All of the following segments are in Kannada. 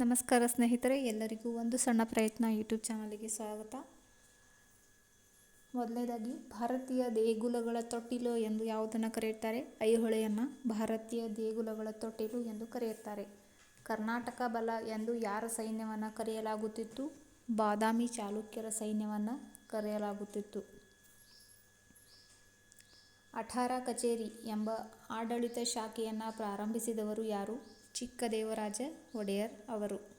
ನಮಸ್ಕಾರ ಸ್ನೇಹಿತರೆ, ಎಲ್ಲರಿಗೂ ಒಂದು ಸಣ್ಣ ಪ್ರಯತ್ನ ಯೂಟ್ಯೂಬ್ ಚಾನಲಿಗೆ ಸ್ವಾಗತ. ಮೊದಲನೇದಾಗಿ, ಭಾರತೀಯ ದೇಗುಲಗಳ ತೊಟ್ಟಿಲು ಎಂದು ಯಾವುದನ್ನು ಕರೆಯುತ್ತಾರೆ? ಐಹೊಳೆಯನ್ನು ಭಾರತೀಯ ದೇಗುಲಗಳ ತೊಟ್ಟಿಲು ಎಂದು ಕರೆಯುತ್ತಾರೆ. ಕರ್ನಾಟಕ ಬಲ ಎಂದು ಯಾರ ಸೈನ್ಯವನ್ನು ಕರೆಯಲಾಗುತ್ತಿತ್ತು? ಬಾದಾಮಿ ಚಾಲುಕ್ಯರ ಸೈನ್ಯವನ್ನು ಕರೆಯಲಾಗುತ್ತಿತ್ತು. ಅಠಾರ ಕಚೇರಿ ಎಂಬ ಆಡಳಿತ ಶಾಖೆಯನ್ನು ಪ್ರಾರಂಭಿಸಿದವರು ಯಾರು? ಚಿಕ್ಕದೇವರಾಜ ಒಡೆಯರ್ ಅವರು.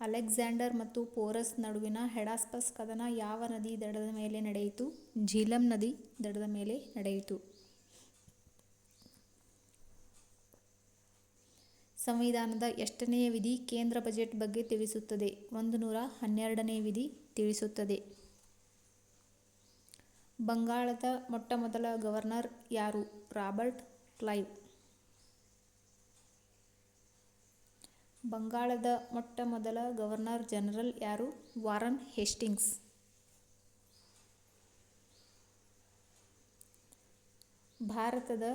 ಅಲೆಕ್ಸಾಂಡರ್ ಮತ್ತು ಪೋರಸ್ ನಡುವಿನ ಹೆಡಾಸ್ಪಸ್ ಕದನ ಯಾವ ನದಿ ದಡದ ಮೇಲೆ ನಡೆಯಿತು? ಝೀಲಂ ನದಿ ದಡದ ಮೇಲೆ ನಡೆಯಿತು. ಸಂವಿಧಾನದ ಎಷ್ಟನೆಯ ವಿಧಿ ಕೇಂದ್ರ ಬಜೆಟ್ ಬಗ್ಗೆ ತಿಳಿಸುತ್ತದೆ? ಒಂದು ನೂರ ಹನ್ನೆರಡನೇ ವಿಧಿ ತಿಳಿಸುತ್ತದೆ. ಬಂಗಾಳದ ಮೊಟ್ಟಮೊದಲ ಗವರ್ನರ್ ಯಾರು? Robert Clive. ಬಂಗಾಳದ ಮೊಟ್ಟಮೊದಲ ಗವರ್ನರ್ ಜನರಲ್ ಯಾರು? Warren Hastings. ಭಾರತದ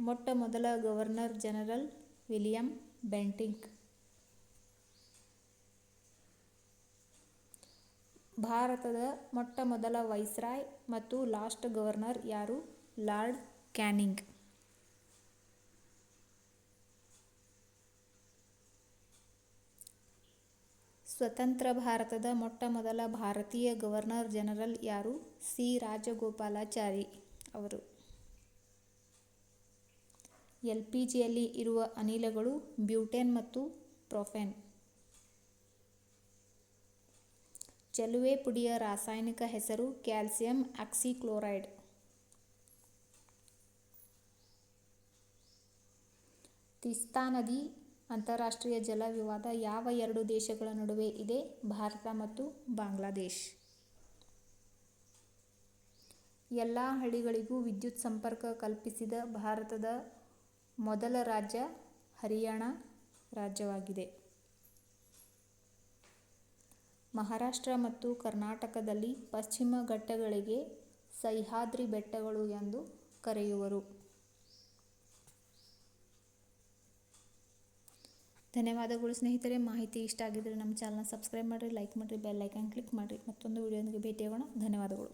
ಮೊಟ್ಟಮೊದಲ ಗವರ್ನರ್ ಜನರಲ್ ವಿಲಿಯಂ ಬೆಂಟಿಂಕ್. ಭಾರತದ ಮೊಟ್ಟಮೊದಲ ವೈಸ್ರಾಯ್ ಮತ್ತು ಲಾಸ್ಟ್ ಗವರ್ನರ್ ಯಾರು? Lord Canning. ಸ್ವತಂತ್ರ ಭಾರತದ ಮೊಟ್ಟಮೊದಲ ಭಾರತೀಯ ಗವರ್ನರ್ ಜನರಲ್ ಯಾರು? ಸಿ. ರಾಜಗೋಪಾಲಾಚಾರಿ ಅವರು. ಎಲ್ ಪಿ ಜಿಯಲ್ಲಿ ಇರುವ ಅನಿಲಗಳು ಬ್ಯೂಟೇನ್ ಮತ್ತು ಪ್ರೊಫೆನ್. ಚಲುವೆ ಪುಡಿಯ ರಾಸಾಯನಿಕ ಹೆಸರು ಕ್ಯಾಲ್ಸಿಯಂ ಆಕ್ಸಿಕ್ಲೋರೈಡ್. ತಿಸ್ತಾ ನದಿ ಅಂತಾರಾಷ್ಟ್ರೀಯ ಜಲ ವಿವಾದ ಯಾವ ಎರಡು ದೇಶಗಳ ನಡುವೆ ಇದೆ? ಭಾರತ ಮತ್ತು ಬಾಂಗ್ಲಾದೇಶ್. ಎಲ್ಲ ಹಳ್ಳಿಗಳಿಗೂ ವಿದ್ಯುತ್ ಸಂಪರ್ಕ ಕಲ್ಪಿಸಿದ ಭಾರತದ ಮೊದಲ ರಾಜ್ಯ ಹರಿಯಾಣ ರಾಜ್ಯವಾಗಿದೆ. ಮಹಾರಾಷ್ಟ್ರ ಮತ್ತು ಕರ್ನಾಟಕದಲ್ಲಿ ಪಶ್ಚಿಮ ಘಟ್ಟಗಳಿಗೆ ಸಹ್ಯಾದ್ರಿ ಬೆಟ್ಟಗಳು ಎಂದು ಕರೆಯುವರು. ಧನ್ಯವಾದಗಳು ಸ್ನೇಹಿತರೆ. ಮಾಹಿತಿ ಇಷ್ಟ ಆಗಿದ್ದರೆ ನಮ್ಮ ಚಾನಲ್ನ ಸಬ್ಸ್ಕ್ರೈಬ್ ಮಾಡಿರಿ ಲೈಕ್ ಮಾಡಿರಿ ಬೆಲ್ ಐಕಾನ್ ಕ್ಲಿಕ್ ಮಾಡಿರಿ. ಮತ್ತೊಂದು ವಿಡಿಯೋದೊಂದಿಗೆ ಭೇಟಿಯಾಗೋಣ. ಧನ್ಯವಾದಗಳು.